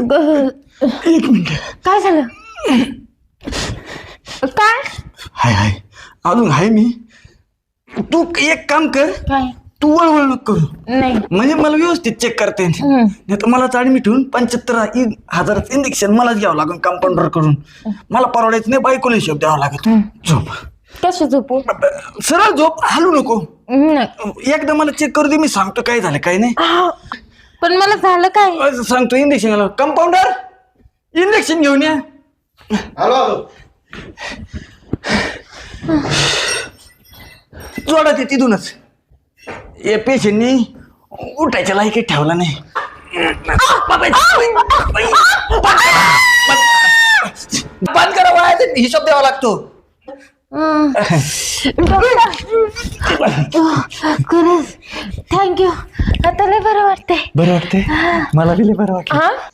ग- एक मिनिट. काय झालं? काय? हाय हाय. अजून हाय मी. तू एक काम कर. काय? तू वळवळ नको करू. नाही. म्हणजे मला व्यवस्थित चेक करता येईल. हम्म. नाही तर मला ऍडमिट होऊन पंच्याहत्तर हजाराचं इंजेक्शन मलाच घ्यावं लागेल कंपाऊंडर करून मला परवडायचं नाही बायकोला हिशोब द्यावा लागत झोप. कसं झोपू? सरळ झोप हालू नको. नाही. एकदा मला चेक करू दे मी सांगतो काय झालं काय नाही. पण मला झालं काय? सांगतो इंजेक्शन कंपाऊंडर इंजेक्शन घेऊन या. हॅलो. जोडा ते तिथूनच. या पेशंटनी उठायच्या लायकीत ठेवला नाही. बंद करा वाया हिशोब द्यावा लागतो. डॉक्टर खरंच. थँक्यू. आता लय बरं वाटतंय. बरं वाटतंय? मला दिले बरं वाटलं. हा?